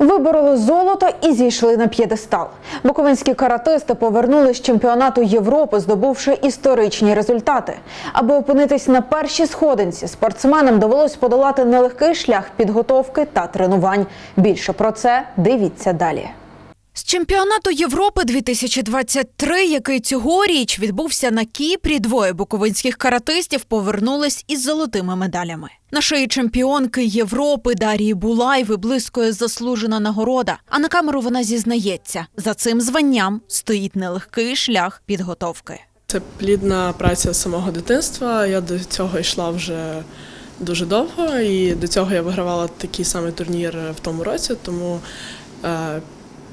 Вибороли золото і зійшли на п'єдестал. Буковинські каратисти повернули з чемпіонату Європи, здобувши історичні результати. Аби опинитись на першій сходинці, спортсменам довелось подолати нелегкий шлях підготовки та тренувань. Більше про це дивіться далі. З чемпіонату Європи 2023, який цьогоріч відбувся на Кіпрі, двоє буковинських каратистів повернулись із золотими медалями. На шиї чемпіонки Європи Дарії Булай виблискує заслужена нагорода. А на камеру вона зізнається, за цим званням стоїть нелегкий шлях підготовки. Це плідна праця самого дитинства. Я до цього йшла вже дуже довго, і до цього я вигравала такий самий турнір в тому році, тому е,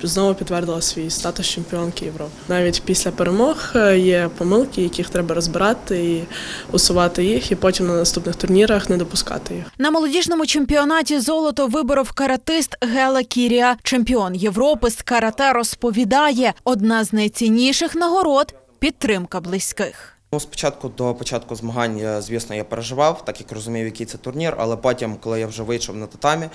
знову підтвердила свій статус чемпіонки Європи. Навіть після перемог е, є помилки, яких треба розбирати і усувати їх, і потім на наступних турнірах не допускати їх. На молодіжному чемпіонаті золото виборов каратист Гела Кірія. Чемпіон Європи з карате розповідає, одна з найцінніших нагород підтримка близьких. Ну, спочатку до початку змагань, звісно, я переживав, так як розумів, який це турнір, але потім, коли я вже вийшов на татамі,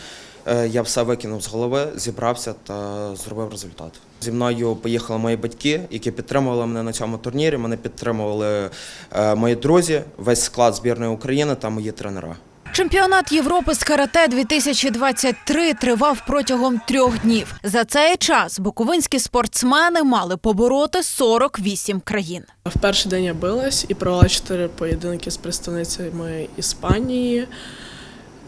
е, я все викинув з голови, зібрався та зробив результат. Зі мною поїхали мої батьки, які підтримували мене на цьому турнірі. Мене підтримували е, мої друзі, весь склад збірної України та мої тренера. Чемпіонат Європи з карате 2023 тривав протягом трьох днів. За цей час буковинські спортсмени мали побороти 48 країн. В перший день я билась і провела чотири поєдинки з представницями Іспанії,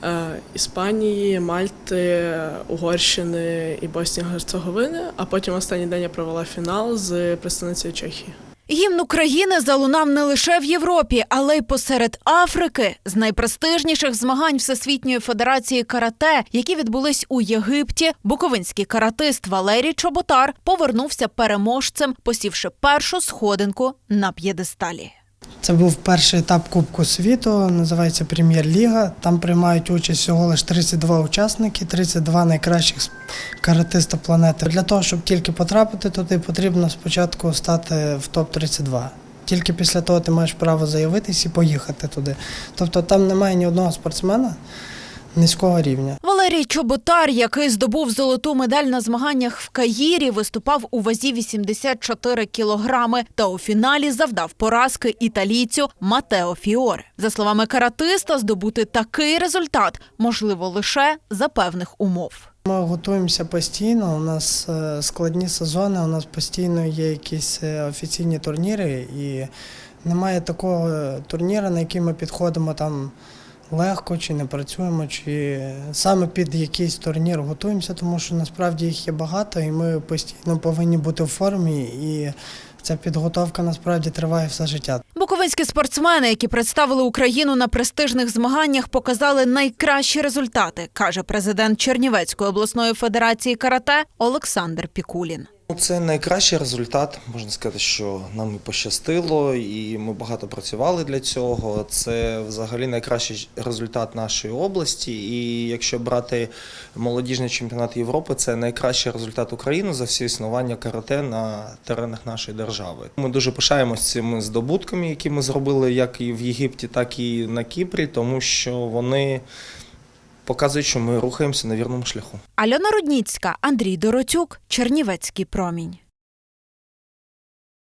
е, Іспанії, Мальти, Угорщини і Боснії Герцеговини. А потім останній день я провела фінал з представницею Чехії. Гімн України залунав не лише в Європі, але й посеред Африки з найпрестижніших змагань Всесвітньої федерації карате, які відбулись у Єгипті. Буковинський каратист Валерій Чоботар повернувся переможцем, посівши першу сходинку на п'єдесталі. Це був перший етап Кубку світу, називається Прем'єр-ліга. Там приймають участь всього лише 32 учасники, 32 найкращих каратиста планети. Для того, щоб тільки потрапити туди, потрібно спочатку стати в топ-32. Тільки після того ти маєш право заявитись і поїхати туди. Тобто там немає ні одного спортсмена низького рівня. Валерій Чоботар, який здобув золоту медаль на змаганнях в Каїрі, виступав у вазі 84 кілограми та у фіналі завдав поразки італійцю Матео Фіоре. За словами каратиста, здобути такий результат можливо лише за певних умов. Ми готуємося постійно. У нас е, складні сезони, у нас постійно є якісь е, офіційні турніри, і немає такого е, турніру, на який ми підходимо там легко чи не працюємо, чи саме під якийсь турнір готуємося, тому що насправді їх є багато, і ми постійно повинні бути в формі. І ця підготовка насправді триває все життя. Буковинські спортсмени, які представили Україну на престижних змаганнях, показали найкращі результати, каже президент Чернівецької обласної федерації карате Олександр Пікулін. Ну, Це найкращий результат. Можна сказати, що нам і пощастило, і ми багато працювали для цього. Це взагалі найкращий результат нашої області. І якщо брати молодіжний чемпіонат Європи, це найкращий результат України за всі існування карате на теренах нашої держави. Ми дуже пишаємося цими здобутками, які ми зробили як і в Єгипті, так і на Кіпрі, тому що вони показують, що ми рухаємося на вірному шляху. Альона Рудніцька, Андрій Доротюк, Чернівецький промінь.